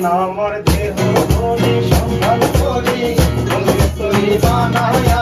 মন আমার দেহ সন্ধান করি বানায়